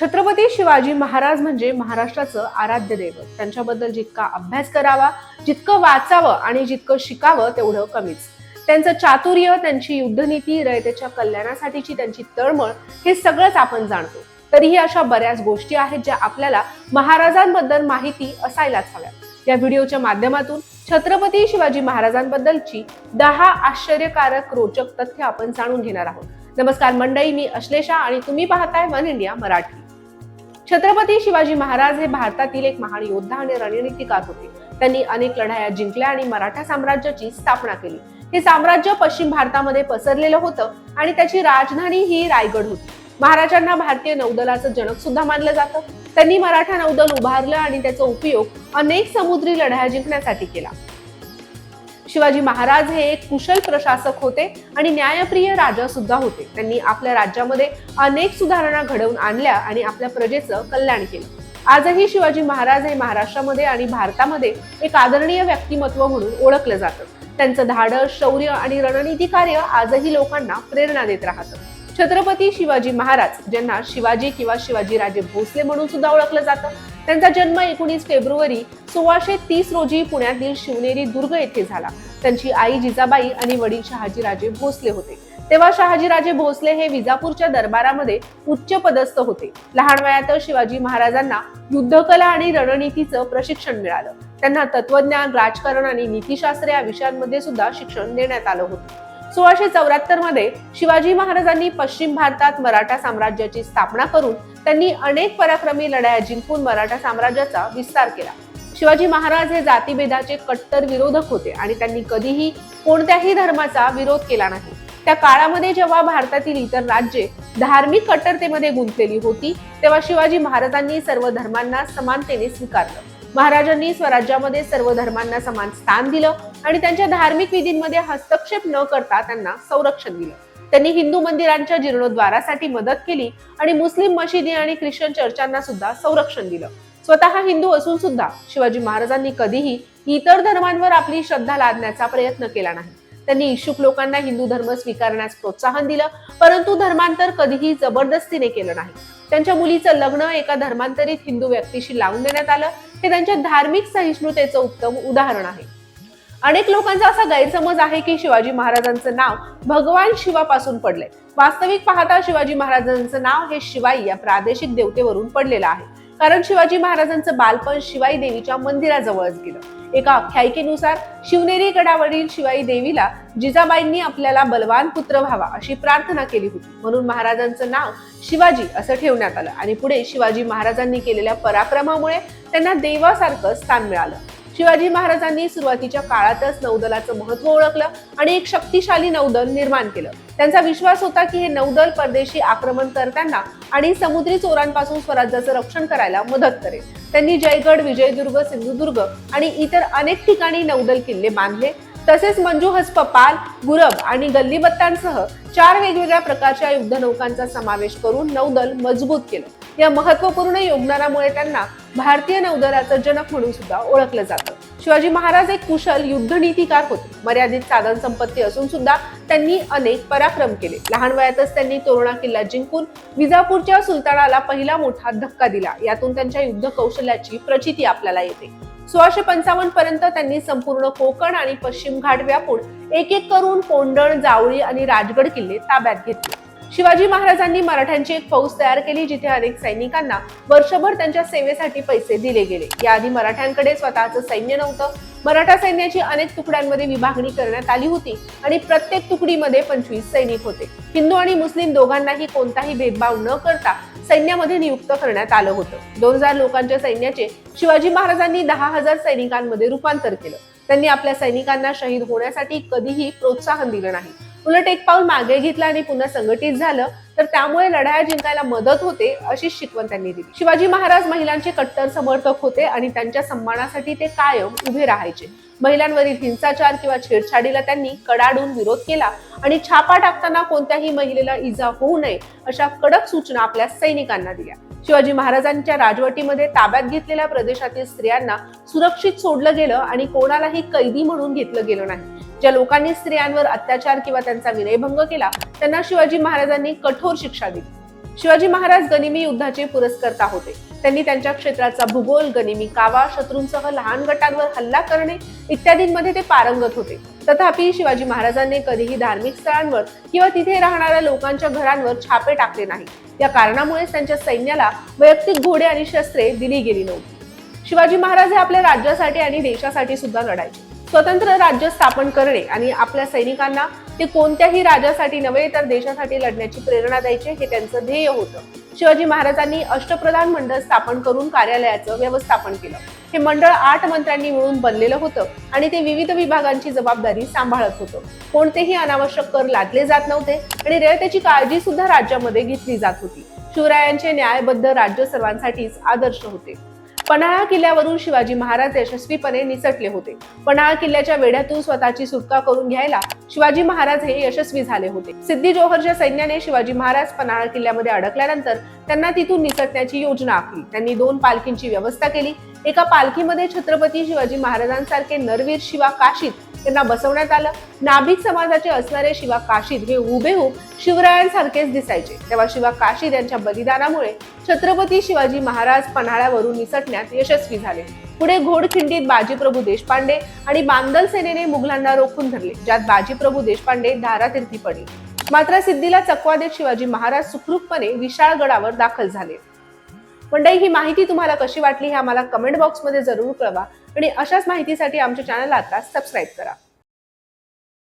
छत्रपती शिवाजी महाराज म्हणजे महाराष्ट्राचं आराध्य दैवत. त्यांच्याबद्दल जितका अभ्यास करावा जितकं वाचावं आणि जितकं शिकावं तेवढं कमीच. त्यांचं चातुर्य त्यांची युद्धनीती रयतेच्या कल्याणासाठीची त्यांची तळमळ हे सगळंच आपण जाणतो. तरीही अशा बऱ्याच गोष्टी आहेत ज्या आपल्याला महाराजांबद्दल माहिती असायलाच हव्या. या व्हिडिओच्या माध्यमातून छत्रपती शिवाजी महाराजांबद्दलची दहा आश्चर्यकारक रोचक तथ्य आपण जाणून घेणार आहोत. नमस्कार मंडळी मी अश्लेषा आणि तुम्ही पाहताय वन इंडिया मराठी. छत्रपती शिवाजी महाराज हे भारतातील एक महान योद्धा आणि रणनीतिकार होते. त्यांनी अनेक लढाया जिंकल्या आणि मराठा साम्राज्याची स्थापना केली. हे साम्राज्य पश्चिम भारतामध्ये पसरलेलं होतं आणि त्याची राजधानी ही रायगड होती. महाराजांना भारतीय नौदलाचं जनक सुद्धा मानलं जातं. त्यांनी मराठा नौदल उभारलं आणि त्याचा उपयोग अनेक समुद्री लढाया जिंकण्यासाठी केला. शिवाजी महाराज हे एक कुशल प्रशासक होते आणि न्यायप्रिय राजा सुद्धा होते. त्यांनी आपल्या राज्यामध्ये अनेक सुधारणा घडवून आणल्या आणि आपल्या प्रजेचं कल्याण केलं. आजही शिवाजी महाराज हे महाराष्ट्रामध्ये आणि भारतामध्ये एक आदरणीय व्यक्तिमत्व म्हणून ओळखलं जातं. त्यांचं धाडस शौर्य आणि रणनीती कार्य आजही लोकांना प्रेरणा देत राहतं. छत्रपती शिवाजी महाराज ज्यांना शिवाजी किंवा शिवाजीराजे भोसले म्हणून सुद्धा ओळखलं जातं. त्यांचा जन्म एकोणीस फेब्रुवारी सोळाशे तीस रोजी पुण्यातील शिवनेरी दुर्ग येथे झाला. त्यांची आई जिजाबाई आणि वडील शहाजीराजे भोसले होते. तेव्हा शहाजीराजे भोसले हे विजापूरच्या दरबारामध्ये उच्च पदस्थ होते. लहान वयातच शिवाजी महाराजांना युद्धकला आणि रणनीतीचं प्रशिक्षण मिळालं. त्यांना तत्वज्ञान राजकारण आणि नीतिशास्त्र या विषयांमध्ये सुद्धा शिक्षण देण्यात आलं होतं. सोळाशे चौऱ्याहत्तरमध्ये शिवाजी महाराजांनी पश्चिम भारतात मराठा साम्राज्याची स्थापना करून त्यांनी अनेक पराक्रमी लढाया जिंकून मराठा साम्राज्याचा विस्तार केला. शिवाजी महाराज हे जातीभेदाचे कट्टर विरोधक होते आणि त्यांनी कधीही कोणत्याही धर्माचा विरोध केला नाही. त्या काळामध्ये जेव्हा भारतातील इतर राज्ये धार्मिक कट्टरतेमध्ये गुंतलेली होती तेव्हा शिवाजी महाराजांनी सर्व धर्मांना समानतेने स्वीकारलं. महाराजांनी स्वराज्यामध्ये सर्व धर्मांना समान स्थान दिलं आणि त्यांच्या धार्मिक विधींमध्ये हस्तक्षेप न करता त्यांना संरक्षण दिलं. त्यांनी हिंदू मंदिरांच्या जीर्णोद्वारासाठी मदत केली आणि मुस्लिम मशिदी आणि ख्रिश्चन चर्चांना सुद्धा संरक्षण दिलं. स्वतः हिंदू असून सुद्धा शिवाजी महाराजांनी कधीही इतर धर्मांवर आपली श्रद्धा लादण्याचा प्रयत्न केला नाही. त्यांनी इच्छुक लोकांना हिंदू धर्म स्वीकारण्यास प्रोत्साहन दिलं परंतु धर्मांतर कधीही जबरदस्तीने केलं नाही. त्यांच्या मुलीचं लग्न एका धर्मांतरित हिंदू व्यक्तीशी लावून देण्यात आलं. हे त्यांच्या धार्मिक सहिष्णुतेचं उत्तम उदाहरण आहे. अनेक लोकांचा असा गैरसमज आहे की शिवाजी महाराजांचं नाव भगवान शिवापासून पडलंय. वास्तविक पाहता शिवाजी महाराजांचं नाव हे शिवाई या प्रादेशिक देवतेवरून पडलेलं आहे. कारण शिवाजी महाराजांचं बालपण शिवाई देवीच्या मंदिराजवळच गेलं. एका आख्यायिकेनुसार शिवनेरी गडावरील शिवाई देवीला जिजाबाईंनी आपल्याला बलवान पुत्र व्हावा अशी प्रार्थना केली होती. म्हणून महाराजांचं नाव शिवाजी असं ठेवण्यात आलं आणि पुढे शिवाजी महाराजांनी केलेल्या पराक्रमामुळे त्यांना देवासारखं स्थान मिळालं. शिवाजी महाराजांनी सुरुवातीच्या काळातच नौदलाचं महत्त्व ओळखलं आणि एक शक्तिशाली नौदल निर्माण केलं. त्यांचा विश्वास होता की हे नौदल परदेशी आक्रमण करताना आणि समुद्री चोरांपासून स्वराज्याचं रक्षण करायला मदत करेल. त्यांनी जयगड विजयदुर्ग सिंधुदुर्ग आणि इतर अनेक ठिकाणी नौदल किल्ले बांधले. तसेच मंजू हस्पपाल गुरब आणि गल्लीबत्तांसह चार वेगवेगळ्या प्रकारच्या युद्धनौकांचा समावेश करून नौदल मजबूत केलं. या महत्त्वपूर्ण योगदानामुळे त्यांना भारतीय नौदलाचं जनक म्हणून सुद्धा ओळखलं जातं. शिवाजी महाराज एक कुशल युद्धनीतिकार होते. मर्यादित साधन संपत्ती असून सुद्धा त्यांनी अनेक पराक्रम केले. लहान वयातच त्यांनी तोरणा किल्ला जिंकून विजापूरच्या सुलतानाला पहिला मोठा धक्का दिला. यातून त्यांच्या युद्ध कौशल्याची प्रचिती आपल्याला येते. सोळाशे पंचावन्न पर्यंत त्यांनी संपूर्ण कोकण आणि पश्चिम घाट व्यापून एक एक करून कोंडण जावळी आणि राजगड किल्ले ताब्यात घेतले. शिवाजी महाराजांनी मराठ्यांची एक फौज तयार केली जिथे अनेक सैनिकांना वर्षभर त्यांच्या सेवेसाठी पैसे दिले गेले. याआधी मराठ्यांकडे स्वतःचं सैन्य नव्हतं. मराठा सैन्याची अनेक तुकड्यांमध्ये विभागणी करण्यात आली होती आणि प्रत्येक तुकडीमध्ये पंचवीस सैनिक होते. हिंदू आणि मुस्लिम दोघांनाही कोणताही भेदभाव न करता सैन्यामध्ये नियुक्त करण्यात आलं होतं. दोन हजार लोकांच्या सैन्याचे शिवाजी महाराजांनी दहा हजार सैनिकांमध्ये रूपांतर केलं. त्यांनी आपल्या सैनिकांना शहीद होण्यासाठी कधीही प्रोत्साहन दिलं नाही. उलट एक पाऊल मागे घेतलं आणि पुन्हा संघटित झालं तर त्यामुळे लढाया जिंकायला मदत होते अशी शिकवण त्यांनी दिली. शिवाजी महाराज महिलांचे कट्टर समर्थक होते आणि त्यांच्या सन्मानासाठी ते कायम उभे राहायचे. महिलांवरील हिंसाचार किंवा छेडछाडीला त्यांनी कडाडून विरोध केला आणि छापा टाकताना कोणत्याही महिलेला इजा होऊ नये अशा कडक सूचना आपल्या सैनिकांना दिल्या. शिवाजी महाराजांच्या राजवटीमध्ये ताब्यात घेतलेल्या प्रदेशातील स्त्रियांना सुरक्षित सोडलं गेलं आणि कोणालाही कैदी म्हणून घेतलं गेलं नाही. ज्या लोकांनी स्त्रियांवर अत्याचार किंवा त्यांचा विनयभंग केला त्यांना शिवाजी महाराजांनी कठोर शिक्षा दिली. शिवाजी महाराज गनिमी युद्धाचे पुरस्कर्ता होते. त्यांनी त्यांच्या क्षेत्राचा भूगोल गनिमी कावा शत्रूंसह लहान गटांवर हल्ला करणे इत्यादींमध्ये ते पारंगत होते. तथापि शिवाजी महाराजांनी कधीही धार्मिक स्थळांवर किंवा तिथे राहणाऱ्या लोकांच्या घरांवर छापे टाकले नाही. या कारणामुळेच त्यांच्या सैन्याला वैयक्तिक घोडे आणि शस्त्रे दिली गेली नव्हती. शिवाजी महाराज हे आपल्या राज्यासाठी आणि देशासाठी सुद्धा लढायचे. स्वतंत्र राज्य स्थापन करणे आणि आपल्या सैनिकांना ते कोणत्याही राजासाठी नव्हे तर देशासाठी लढण्याची प्रेरणा द्यायचे हे त्यांचं ध्येय होतं. शिवाजी महाराजांनी अष्टप्रधान मंडळ स्थापन करून कार्यालयाचं व्यवस्थापन केलं. हे मंडळ आठ मंत्र्यांनी मिळून बनलेलं होतं आणि ते विविध विभागांची जबाबदारी सांभाळत होतं. कोणतेही अनावश्यक कर लादले जात नव्हते आणि रयतेची काळजी सुद्धा राज्यामध्ये घेतली जात होती. शिवरायांचे न्यायबद्ध राज्य सर्वांसाठीच आदर्श होते. पन्हाळा किल्ल्यावरून शिवाजी महाराज यशस्वीपणे निसटले होते. पन्हाळा किल्ल्याच्या वेढ्यातून स्वतःची सुटका करून घ्यायला शिवाजी महाराज हे यशस्वी झाले होते. सिद्धी जोहरच्या सैन्याने शिवाजी महाराज पन्हाळा किल्ल्यामध्ये अडकल्यानंतर त्यांना तिथून निसटण्याची योजना आखली. त्यांनी दोन पालखींची व्यवस्था केली. एका पालखीमध्ये छत्रपती शिवाजी महाराजांसारखे नरवीर शिवा काशीत त्यांना बसवण्यात आलं. नाभिक समाजाचे असणारे शिवा काशीद हे हुबेहूब शिवरायांसारखेच दिसायचे. तेव्हा शिवा काशीद यांच्या बलिदानामुळे छत्रपती शिवाजी महाराज पन्हाळ्यावरून निसटण्यात यशस्वी झाले पुढे घोडखिंडीत बाजीप्रभू देशपांडे आणि बांदल सेनेने मुघलांना रोखून धरले ज्यात बाजीप्रभू देशपांडे धारातीर्थी पडले. मात्र सिद्धीला चकवा देत शिवाजी महाराज सुखरूपपणे विशाळगडावर दाखल झाले. मंडळी ही माहिती तुम्हाला कशी वाटली हे आम्हाला कमेंट बॉक्समध्ये जरूर कळवा आणि अशाच माहितीसाठी आमच्या चॅनलला आता सबस्क्राईब करा.